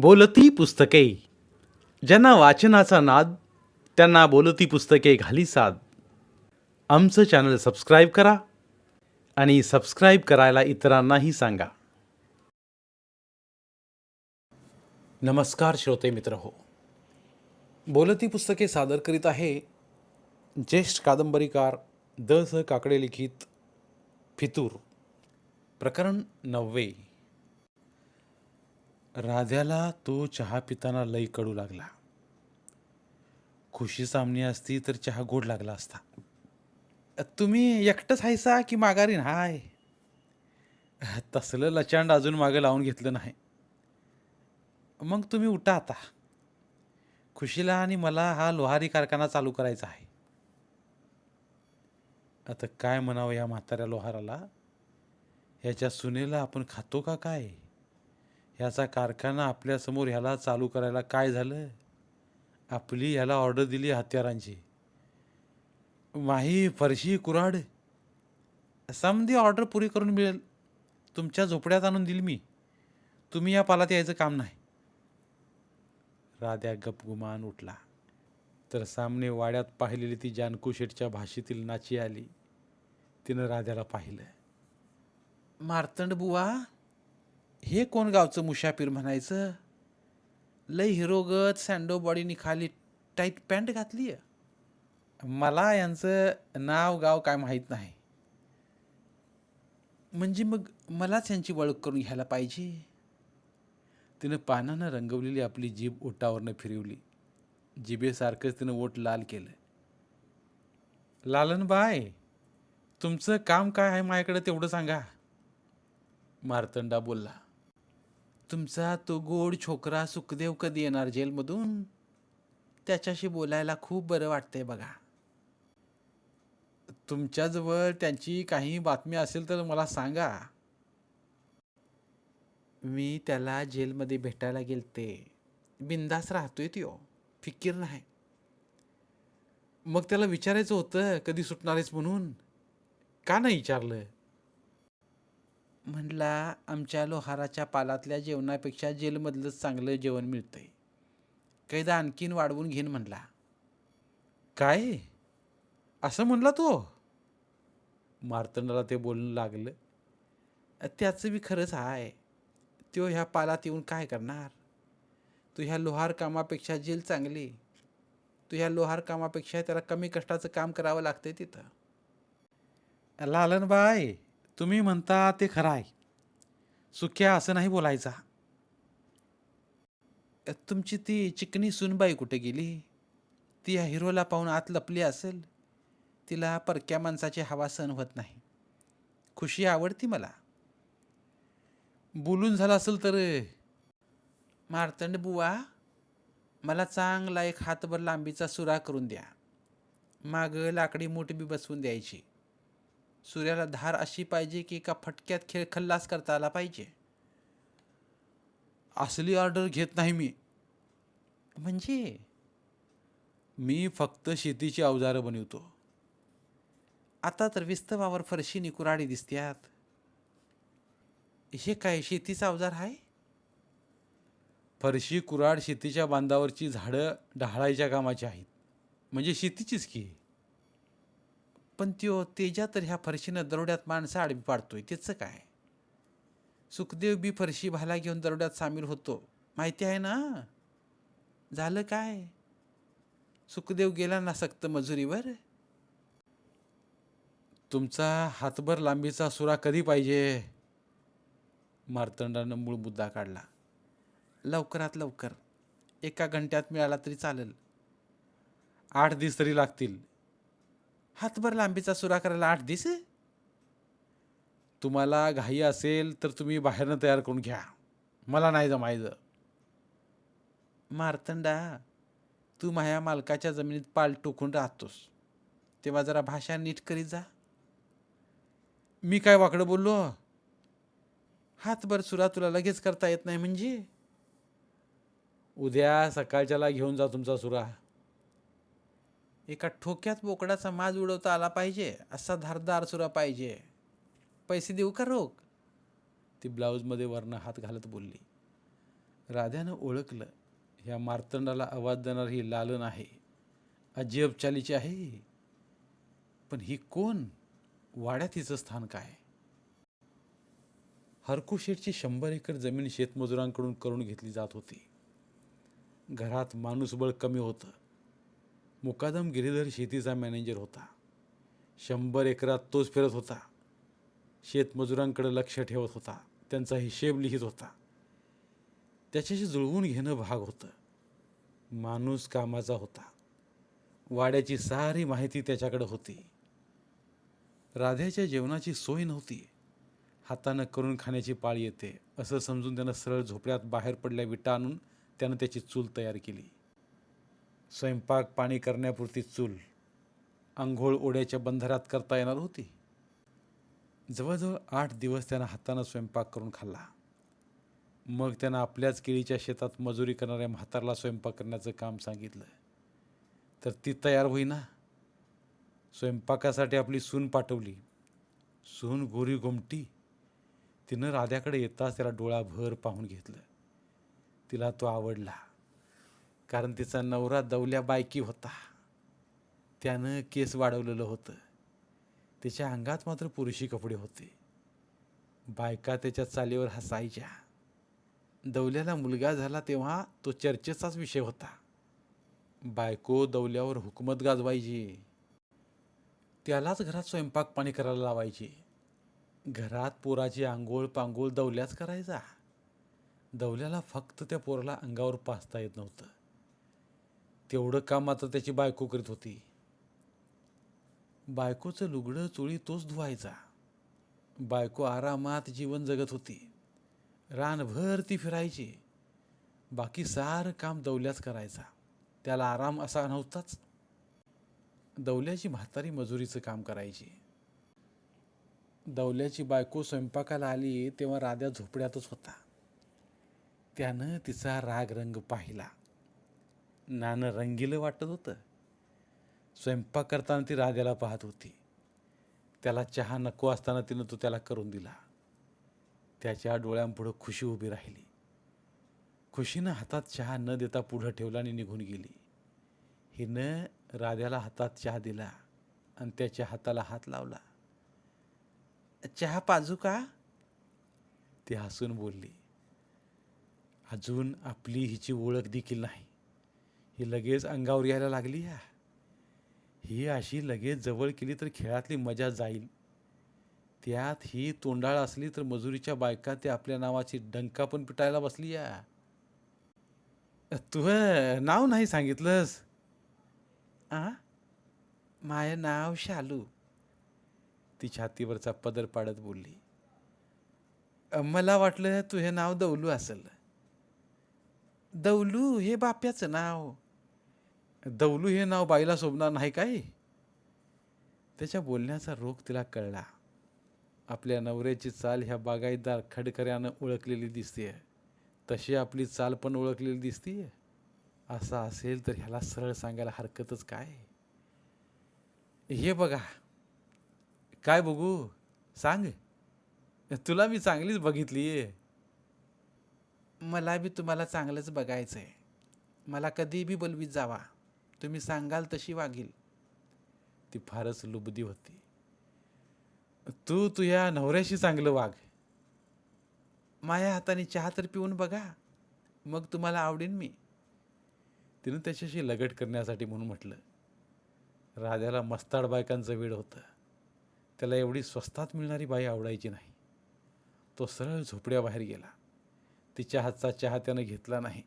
बोलती पुस्तके. ज्यांना वाचनाचा नाद त्यांना बोलती पुस्तके घाली साद. आमचं चॅनल सबस्क्राईब करा आणि सबस्क्राईब करायला इतरांनाही सांगा. नमस्कार श्रोते मित्र हो. बोलती पुस्तके सादर करीत आहे ज्येष्ठ कादंबरीकार द स काकडे लिखित फितूर. प्रकरण नववे. राध्याला तो चहा पिताना लई कडू लागला. खुशी सामनी असती तर चहा गोड लागला असता. तुम्ही एकटंच हायसा की माघारीन? हाय. तसलं लचांड अजून मागं लावून घेतलं नाही. मग तुम्ही उठा आता. खुशीला आणि मला हा लोहारी कारखाना चालू करायचा आहे. आता काय म्हणावं या म्हाताऱ्या लोहाराला? ह्याच्या सुनेला आपण खातो का काय? ह्याचा कारखाना आपल्यासमोर ह्याला चालू करायला काय झालं? आपली ह्याला ऑर्डर दिली हत्यारांची. माही फरशी कुऱ्हाड. समधी ऑर्डर पुरी करून मिळेल. तुमच्या झोपड्यात आणून दिली मी. तुम्ही या पालात यायचं काम नाही. राध्या गपगुमान उठला. तर सामने वाड्यात पाहिलेली ती जानकू शेठच्या भाषेतील नाची आली. तिनं राध्याला पाहिलं. मार्तंड बुवा. हे कोण गावचं मुशाफिर म्हणायचं? लय हिरोगत सँडो बॉडीनी खाली टाईट पॅन्ट घातली मला यांचं नाव गाव काय माहीत नाही. म्हणजे मग मलाच यांची ओळख करून घ्यायला पाहिजे? तिनं पानानं रंगवलेली आपली जीभ ओटावरनं फिरवली. जिभेसारखंच तिनं ओट लाल केलं. लालन बाय तुमचं काम काय आहे माझ्याकडे तेवढं सांगा. मार्तंडा बोलला. तुमचा तो गोड छोकरा सुखदेव कधी येणार जेलमधून? त्याच्याशी बोलायला खूप बरं वाटतंय बघा. तुमच्याजवळ त्यांची काही बातमी असेल तर मला सांगा. मी त्याला जेलमध्ये भेटायला गेलते. बिंदास राहतोय तो. फिकीर नाही. मग त्याला विचारायचं होतं कधी सुटणारेच म्हणून? का नाही विचारलं? म्हणला आमच्या लोहाराच्या पालातल्या जेवणापेक्षा जेलमधलंच चांगलं जेवण मिळतंय. कैदा आणखीन वाढवून घेईन म्हणला. काय? असं म्हणला तो? मार्तंडाला ते बोलणं लागलं. त्याचं बी खरंच आहे तो ह्या पालात येऊन काय करणार? तू ह्या लोहार कामापेक्षा जेल चांगली. तू ह्या लोहार कामापेक्षा त्याला कमी कष्टाचं काम करावं लागतंय तिथं. लालनबाई तुम्ही म्हणता ते खरं आहे. सुख्या असं नाही बोलायचा. तुमची ती चिकनी सुनबाई कुठे गेली? ती या हिरोला पाहून आत लपली असेल. तिला परक्या माणसाची हवा सहन होत नाही. खुशी आवडती मला. बोलून झालं असेल तर मार्तंड बुवा मला चांगला एक हातभर लांबीचा सुरा करून द्या. माग लाकडी मूठ बी बसवून द्यायची. सूर्याला धार अशी पाहिजे की एका फटक्यात खेळ खल्लास करता आला पाहिजे. असली ऑर्डर घेत नाही मी. म्हणजे? मी फक्त शेतीची अवजारं बनवतो. आता तर विस्तवावर फरशी निकुराडी दिसत्यात. हे काय शेतीचा अवजार आहे फरशी कुराड शेतीच्या बांधावरची झाडं ढाळायच्या कामाची आहेत. म्हणजे शेतीचीच की. पण त्यो तेजा तर ह्या फरशीनं दरोड्यात माणसं आडवी पाडतोय त्याचं काय? सुखदेव बी फरशी भाला घेऊन दरोड्यात सामील होतो. माहिती आहे ना? झालं काय? सुखदेव गेला ना सक्त मजुरीवर? तुमचा हातभर लांबीचा सुरा कधी पाहिजे? मार्तंडानं मूळ मुद्दा काढला. लवकरात लवकर. एका घंट्यात मिळाला तरी चालेल. आठ दिवस तरी लागतील. हातभर लांबीचा सुरा करायला आठ दिस? तुम्हाला घाई असेल तर तुम्ही बाहेरनं तयार करून घ्या. मला नाही जमायचं. मार्तंडा तू माझ्या मालकाच्या जमिनीत पाल टोकून राहतोस. तेव्हा जरा भाषा नीट करीत जा. मी काय वाकडं बोललो? हातभर सुरा तुला लगेच करता येत नाही म्हणजे? उद्या सकाळच्याला घेऊन जा तुमचा सुरा. एका ठोक्यात बोकडाचा माज उडवता आला पाहिजे असा धारदार सुरा पाहिजे. पैसे देऊ का रोख? ती ब्लाऊजमध्ये वरनं हात घालत बोलली. राध्यानं ओळखलं ह्या मार्तंडाला आवाज देणार ही लालन आहे. अजब चालीची आहे पण ही कोण? वाड्यात हिचं स्थान काय? हरकू शेठची शंभर एकर जमीन शेतमजुरांकडून करून घेतली जात होती. घरात माणूसबळ कमी होतं. मुकादम गिरीधर शेतीचा मॅनेजर होता. शंभर एकरात तोच फिरत होता. शेतमजुरांकडे लक्ष ठेवत होता. त्यांचा हिशेब लिहित होता. त्याच्याशी जुळवून घेणं भाग होतं. माणूस कामाचा होता. वाड्याची सारी माहिती त्याच्याकडे होती. राध्याच्या जेवणाची सोय नव्हती. हातानं करून खाण्याची पाळी येते असं समजून त्यानं सरळ झोपड्यात बाहेर पडल्या विटा आणून त्यानं त्याची चूल तयार केली. स्वयंपाक पाणी करण्यापुरती चूल आंघोळ ओढ्याच्या बंधारात करता येणार होती. जवळजवळ आठ दिवस त्यानं हातानं स्वयंपाक करून खाल्ला. मग त्यानं आपल्याच केळीच्या शेतात मजुरी करणाऱ्या म्हातारला स्वयंपाक करण्याचं काम सांगितलं. तर ती तयार होईना. स्वयंपाकासाठी आपली सून पाठवली. सून गोरी गोमटी. तिनं राध्याकडे येताच त्याला डोळाभर पाहून घेतलं. तिला तो आवडला. कारण तिचा नवरा दवल्या बायकी होता. त्यानं केस वाढवलेलं होतं. तिच्या अंगात मात्र पुरुषी कपडे होते. बायका त्याच्या चालीवर हसायच्या. दवल्याला मुलगा झाला तेव्हा तो चर्चेचाच विषय होता. बायको दवल्यावर हुकमत गाजवायची. त्यालाच घरात स्वयंपाक पाणी करायला लावायची. घरात पोराची आंघोळ पांघोळ दवल्याच करायचा. दवल्याला फक्त त्या पोराला अंगावर पाचता येत नव्हतं. तेवढं काम मात्र त्याची बायको करीत होती. बायकोचं लुगडं चोळी तोच धुवायचा. बायको आरामात जीवन जगत होती. रानभर ती फिरायची. बाकी सारं काम दवल्याच करायचा. त्याला आराम असा नव्हताच. दवल्याची म्हातारी मजुरीचं काम करायची. दवल्याची बायको स्वयंपाकाला आली तेव्हा राध्या झोपड्यातच होता. त्यानं तिचा राग रंग पाहिला. नानं रंगीलं वाटत होतं. स्वयंपाक करताना ती राध्याला पाहत होती. त्याला चहा नको असताना तिनं तो त्याला करून दिला. त्याच्या डोळ्यांपुढं खुशी उभी राहिली. खुशीनं हातात चहा न देता पुढं ठेवला आणि निघून गेली. हिनं राध्याला हातात चहा दिला आणि त्याच्या हाताला हात लावला. चहा पाजू का? ती हसून बोलली. अजून आपली हिची ओळख देखील नाही. ही लगेच अंगावर यायला लागली या. ही अशी लगेच जवळ केली तर खेळातली मजा जाईल. त्यात ही तोंडाळ असली तर मजुरीच्या बायका ते आपल्या नावाची डंका पण पिटायला बसली या. तू नाव नाही सांगितलंस? आ? माय नाव शालू. ती छातीवरचा पदर पाडत बोलली. मला वाटलं तुझे नाव दौलू असेल. दौलू हे बाप्याचं नाव. दौलू हे नाव बाईला शोभणार नाही काय? त्याच्या बोलण्याचा रोग तिला कळला. आपल्या नवऱ्याची चाल ह्या बागायतदार खडकऱ्यानं ओळखलेली दिसते तशी आपली चाल पण ओळखलेली दिसते असं असेल तर ह्याला सरळ सांगायला हरकतच काय? हे बघा. काय बघू? सांग. तुला मी चांगलीच बघितली मला बी तुम्हाला चांगलंच बघायचं आहे मला कधी बी बोलवीत जावा. तुम्ही सांगाल तशी वागील. ती फारच लुबदी होती. तू तुझ्या नवऱ्याशी चांगलं वाग. माझ्या हाताने चहा तर पिऊन बघा. मग तुम्हाला आवडेन मी. तिनं त्याच्याशी लगट करण्यासाठी म्हणून म्हटलं. राजाला मस्ताड बायकांचं वेळ होतं. त्याला एवढी स्वस्तात मिळणारी बाई आवडायची नाही. तो सरळ झोपड्याबाहेर गेला. तिच्या हातचा चहा त्यानं घेतला नाही.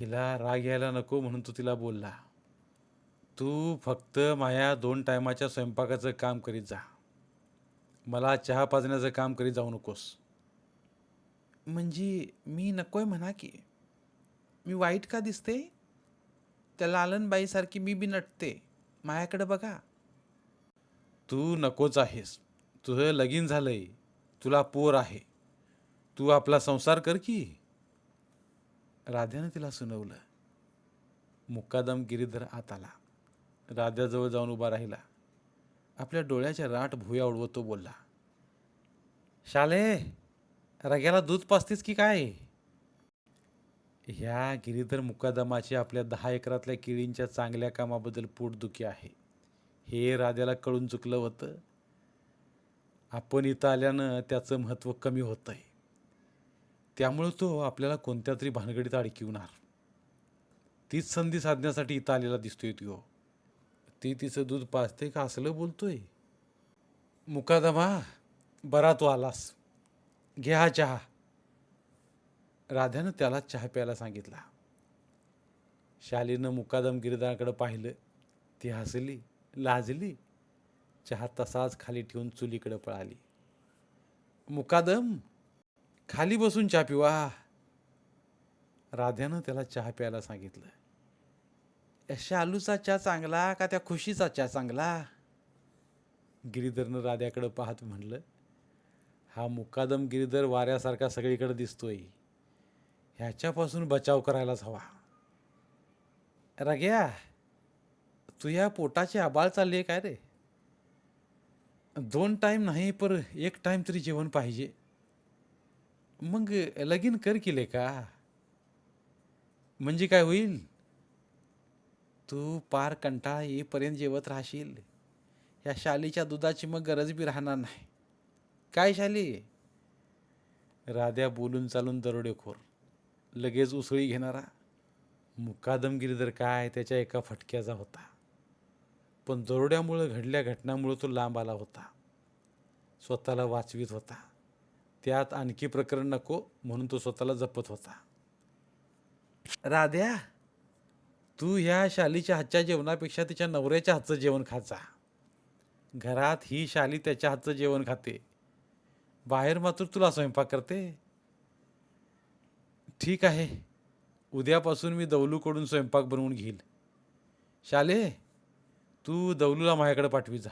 हिला राग यायला नको म्हणून तो तिला बोलला. तू फक्त माया दोन टायमाच्या स्वयंपाकाचं काम करीत जा. मला चहा पाजण्याचं काम करीत जाऊ नकोस. म्हणजे मी नकोय म्हणा की. मी वाईट का दिसते? त्या लालनबाईसारखी मी बी नटते. मायाकडे बघा. तू नकोच आहेस. तुझं लगीन झालंय. तुला पोर आहे. तू आपला संसार कर की. राध्यानं तिला सुनवलं. मुक्कादम गिरीधर आत आला राध्याजवळ जाऊन उभा राहिला. आपल्या डोळ्याच्या राट भुया उडवत तो बोलला शाले रग्याला दूध पाचतीस की काय? ह्या गिरीधर मुकादमाची आपल्या दहा एकरातल्या किळींच्या चांगल्या कामाबद्दल पोटदुखी आहे. हे राजाला कळून चुकलं होतं. आपण इथं आल्यानं त्याचं महत्त्व कमी होतं आहे त्यामुळं तो आपल्याला कोणत्या तरी भानगडीत अडकिवणार. तीच संधी साधण्यासाठी इथं आलेला दिसतोय तो. ती तिचं दूध पाजते का असलं बोलतोय? मुकादमा बरा तू आलास. घे हा चहा. राध्यानं त्याला चहा प्यायला सांगितला. शालीनं मुकादम गिरदाराकडे पाहिलं. ती हसली लाजली. चहा तसाच खाली ठेवून चुलीकडे पळाली. मुकादम! खाली बसून चहा पिवा राध्यानं त्याला चहा प्यायला सांगितलं. "या शालूचा चहा चांगला का त्या खुशीचा चहा चांगला? गिरीधरनं राध्याकडं पाहत म्हणलं हा मुकादम गिरीधर वाऱ्यासारखा सगळीकडे दिसतोय. ह्याच्यापासून बचाव करायलाच हवा. रग्या तुझ्या पोटाचे आबाळ चालले काय रे? दोन टाईम नाही पर एक टाईम तरी जेवण पाहिजे. मग लगीन कर केले का? म्हणजे काय होईल? तू पार कंटाळा येईपर्यंत जेवत राहशील. या शालीच्या दुधाची मग गरज बी राहणार नाही. काय शाली? राध्या बोलून चालून दरोडेखोर. लगेच उसळी घेणारा. मुकादमगिरी जर काय त्याच्या एका फटक्याचा होता. पण दरोड्यामुळं घडल्या घटनामुळं तो लांब आला होता. स्वतःला वाचवीत होता. त्यात आणखी प्रकरण नको म्हणून तो स्वतःला जपत होता. राध्या तू ह्या शालीच्या हातच्या जेवणापेक्षा तिच्या नवऱ्याच्या हातचं जेवण खाचा घरात ही शाली त्याच्या हातचं जेवण खाते. बाहेर मात्र तुला स्वयंपाक करते. ठीक आहे उद्यापासून मी दौलूकडून स्वयंपाक बनवून घेईल. शाले तू दौलूला माझ्याकडे पाठवी जा.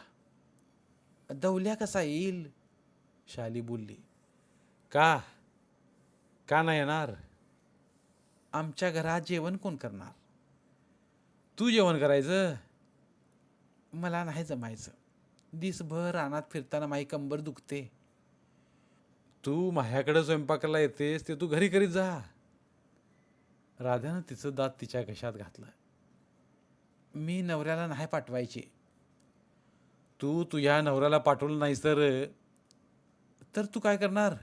दौल्या कसा येईल? शाली बोलली. का? का नाही येणार? आमच्या घरात जेवण कोण करणार? तू जेवण करायचं? मला नाही जमायचं. दिसभर रानात फिरताना माई कंबर दुखते. तू माझ्याकडे स्वयंपाकाला येतेस ते तू घरी करीत जा. राधानं तिचं दात तिच्या कशात घातलं. मी नवऱ्याला नाही पाठवायचे. तू तुझ्या नवऱ्याला पाठवलं नाहीस तर तर तू काय करणार?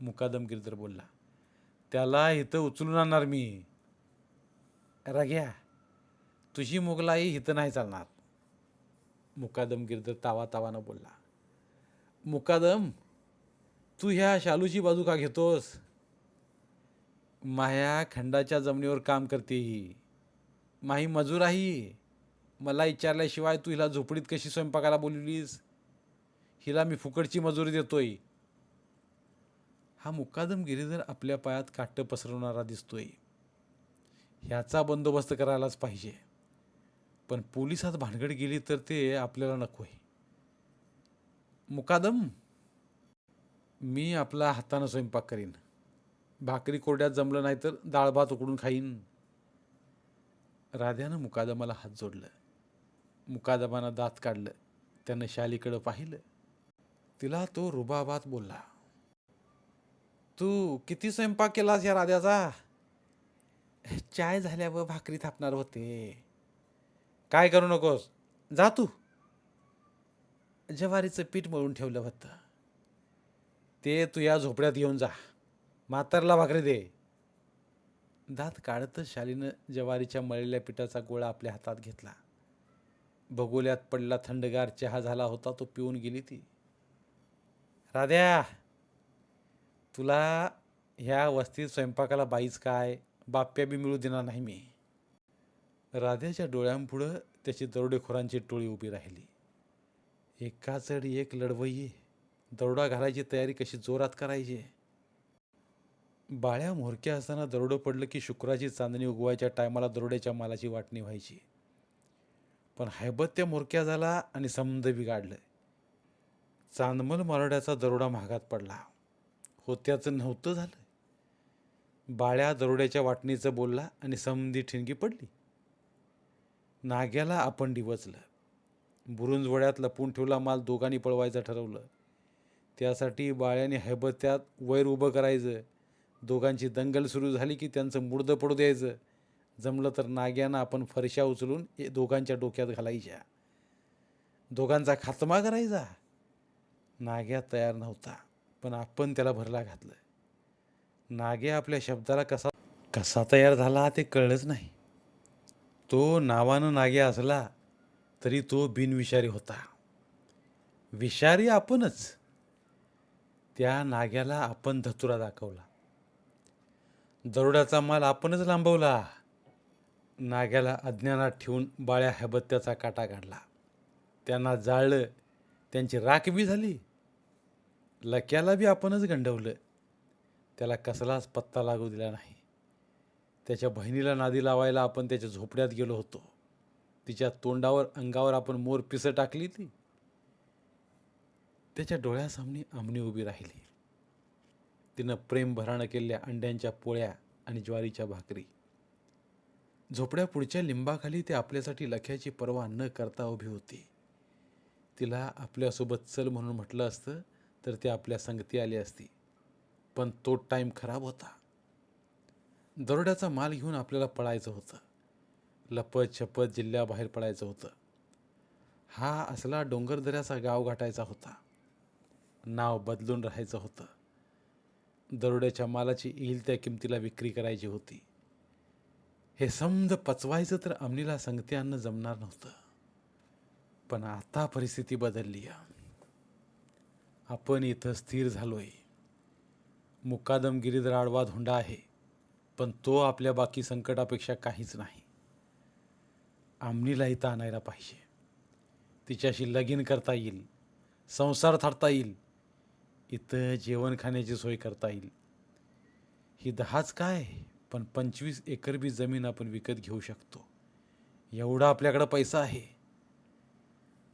मुकादम गिरधर बोलला त्याला इथं उचलून आणणार मी. रग्या तुझी मुगलाई इथं नाही चालणार. मुकादम गिरधर तावा तावानं बोलला मुकादम तू ह्या शालूची बाजू का घेतोस? माया खंडाच्या जमिनीवर काम करते ही. माही मजूर आहे मला विचारल्याशिवाय तू हिला झोपडीत कशी स्वयंपाकाला बोलवलीस? हिला मी फुकटची मजुरी देतोय. हा मुकादम गिरीधर आपल्या पायात काट्ट पसरवणारा दिसतोय ह्याचा बंदोबस्त करायलाच पाहिजे. पण पोलिसात भानगड गेली तर ते आपल्याला नको आहे मुकादम? मी आपला हातानं स्वयंपाक करीन. भाकरी कोरड्यात जमलं नाही तर डाळ भात उकडून खाईन. राध्यानं मुकादमाला हात जोडलं. मुकादमानं दात काढलं. त्यानं शालीकडं पाहिलं. तिला तो रुबाबात बोलला. तू किती स्वयंपाक केलास या राध्याचा? चाय झाल्यावर भाकरी थापणार होते. काय करू नकोस. जा तू. जवारीचं पीठ मळून ठेवलं होतं. ते तू या झोपड्यात घेऊन जा. म्हातारला भाकरी दे. दात काढतच शालीनं जवारीच्या मळलेल्या पिठाचा गोळा आपल्या हातात घेतला. बगोल्यात पडला थंडगार चहा झाला होता तो पिऊन गेली ती. राध्या! तुला ह्या वस्तीत स्वयंपाकाला बाईच काय? बाप्या बी मिळू देणार नाही मी. राधेच्या डोळ्यांपुढं त्याची दरोडेखोरांची टोळी उभी राहिली. एका एक लढवई दरोडा घालायची तयारी कशी जोरात करायची? बाळ्या म्होरक्या असताना दरोडं पडलं की शुक्राची चांदणी उगवायच्या टायमाला दरोड्याच्या मालाची वाटणी व्हायची. पण हैबत त्या म्होरक्या झाला आणि समंद बिघाडलं. चांदमल मराठ्याचा दरोडा महागात पडला. होत्याचं नव्हतं झालं. बाळ्या दरोड्याच्या वाटणीचं बोलला आणि समधी ठिणगी पडली. नाग्याला आपण डिवचलं. बुरुंजवड्यात लपून ठेवला माल दोघांनी पळवायचं ठरवलं. त्यासाठी बाळ्याने हैबत्यात वैर उभं करायचं. दोघांची दंगल सुरू झाली की त्यांचं मुडदं पडू द्यायचं. जमलं तर नाग्यानं आपण फरशा उचलून ए दोघांच्या डोक्यात घालायच्या. दोघांचा खात्मा करायचा. नाग्या तयार नव्हता. पण आपण त्याला भरला घातलं नागे आपल्या शब्दाला कसा कसा तयार झाला ते कळलंच नाही. तो नावानं नागे असला तरी तो बिनविषारी होता. विषारी आपणच. त्या नाग्याला आपण धतुरा दाखवला. दरोड्याचा माल आपणच लांबवला. नाग्याला अज्ञानात ठेवून बाळ्या हैबत्त्याचा काटा काढला. त्यांना जाळलं त्यांची राख बी झाली. लक्याला बी आपणच गंडवलं. त्याला कसलाच पत्ता लागू दिला नाही. त्याच्या बहिणीला नादी लावायला आपण त्याच्या झोपड्यात गेलो होतो. तिच्या तोंडावर अंगावर आपण मोर पिसं टाकली ती. त्याच्या डोळ्यासामने आमनी उभी राहिली. तिनं प्रेम भराणं केलेल्या अंड्यांच्या पोळ्या आणि ज्वारीच्या भाकरी. झोपड्या पुढच्या लिंबाखाली ते आपल्यासाठी लख्याची पर्वा न करता उभी होती. तिला आपल्यासोबत चल म्हणून म्हटलं असतं. तर ते आपल्या संगती आली असती. पण तो टाईम खराब होता. दरोड्याचा माल घेऊन आपल्याला पळायचं होतं. लपत छपत जिल्ह्याबाहेर पडायचं होतं. हा असला डोंगरदऱ्याचा गाव गाठायचा होता. नाव बदलून राहायचं होतं. दरोड्याच्या मालाची येईल त्या किमतीला विक्री करायची होती. हे समज पचवायचं तर अमनीला संगती आणणं जमणार नव्हतं. पण आता परिस्थिती बदलली आहे. आपण इथं स्थिर झालोय. मुकादम गिरीधर आडवा धोंडा आहे पण तो आपल्या बाकी संकटापेक्षा काहीच नाही. आमनीला इथं आणायला पाहिजे. तिच्याशी लगीन करता येईल संसार थाटता येईल इथं जेवण खाण्याची सोय करता येईल. ही दहाच काय पण पंचवीस एकर बी जमीन आपण विकत घेऊ शकतो. एवढा आपल्याकडं पैसा आहे.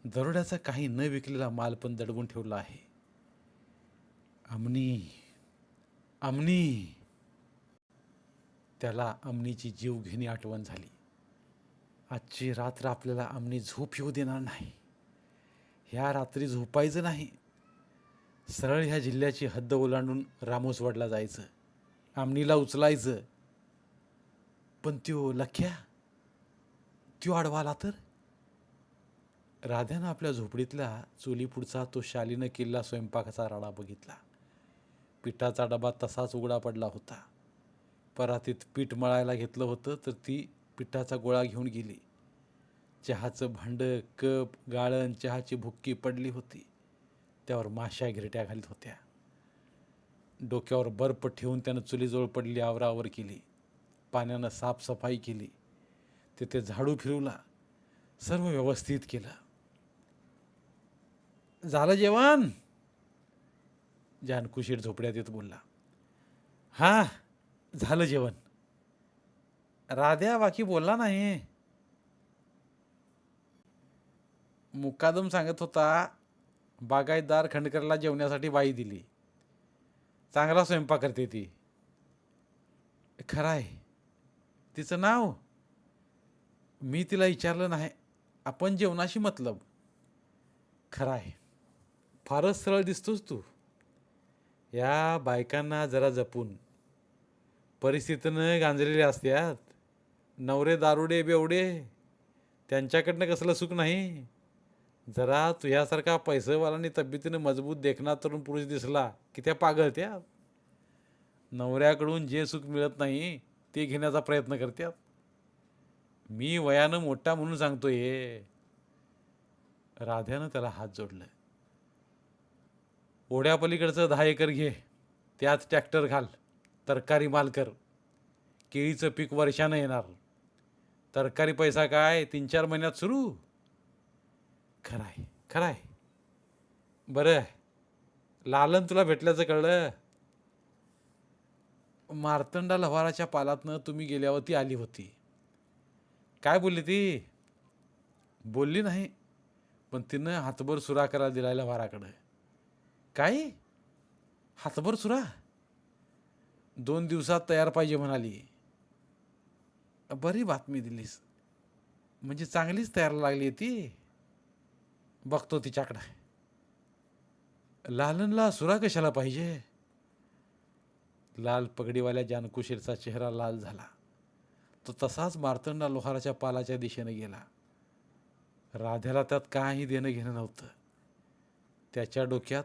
दरोड्याचा काही न विकलेला माल पण दडवून ठेवला आहे. अमनी अमनी. त्याला अमनीची जीवघेणी आठवण झाली. आजची रात्र आपल्याला अमनी झोप येऊ देणार नाही. ह्या रात्री झोपायचं नाही. सरळ ह्या जिल्ह्याची हद्द ओलांडून रामोसवाडला जायचं. आमनीला उचलायचं. पण त्यो लख्या त्यो आडवाला तर? राध्यानं आपल्या झोपडीतल्या चुलीपुढचा तो शालीनं किल्ला स्वयंपाकाचा राडा बघितला. पिठाचा डबा तसाच उघडा पडला होता. परातीत पीठ मळायला घेतलं होतं तर ती पिठाचा गोळा घेऊन गेली. चहाचं भांडं कप गाळण चहाची भुक्की पडली होती. त्यावर माश्या गिरट्या घालत होत्या. डोक्यावर बर्फ ठेवून त्यानं चुलीजवळ पडली आवरावर केली. पाण्यानं साफसफाई केली. तिथे झाडू फिरवला. सर्व व्यवस्थित केलं. झालं जेवण? जानकुशीर झोपड्यात येत बोलला. हां झालं जेवण. राध्या बाकी बोलला नाही. मुकादम सांगत होता बागायतदार खंडकरला जेवण्यासाठी बाई दिली. चांगला स्वयंपाक करते ती. खरं आहे. तिचं नाव? मी तिला विचारलं नाही. आपण जेवणाशी मतलब. खरं आहे. फारच सरळ दिसतोस तू. या बायकांना जरा जपून. परिस्थितीनं गांजलेले असतात नवरे दारुडे बेवडे. त्यांच्याकडनं कसलं सुख नाही? जरा तुझ्यासारखा पैसेवाला आणि तब्येतीनं मजबूत देखणार तरुण पुरुष दिसला की त्या पागळत्या नवऱ्याकडून जे सुख मिळत नाही ते घेण्याचा प्रयत्न करतात मी वयानं मोठा म्हणून सांगतोय. हे राध्यानं त्याला हात जोडलं. ओढ्यापलीकडचं दहा एकर घे त्यात ट्रॅक्टर घाल तरकारी माल कर. केळीचं पीक वर्षानं येणार. तरकारी पैसा काय? तीन चार महिन्यात सुरू? खरं आहे खरं आहे बरं लालन तुला भेटल्याचं कळलं? मार्तंडा लव्हाराच्या पालातनं तुम्ही गेल्यावर ती आली होती. काय बोलली ती? बोलली नाही पण तिनं हातभर सुरा करायला दिलाय लव्हाराकडं. काय? हातभर सुरा. दोन दिवसात तयार पाहिजे म्हणाली. बरी बातमी दिलीस. म्हणजे चांगलीच तयार लागली ती. बघतो तिच्याकडं. लालनला सुरा कशाला पाहिजे? लाल पगडीवाल्या जानकुशीरचा चेहरा लाल झाला. तो तसाच मार्तंडा लोहाराच्या पालाच्या दिशेने गेला. राध्याला त्यात काही देणं घेणं नव्हतं. त्याच्या डोक्यात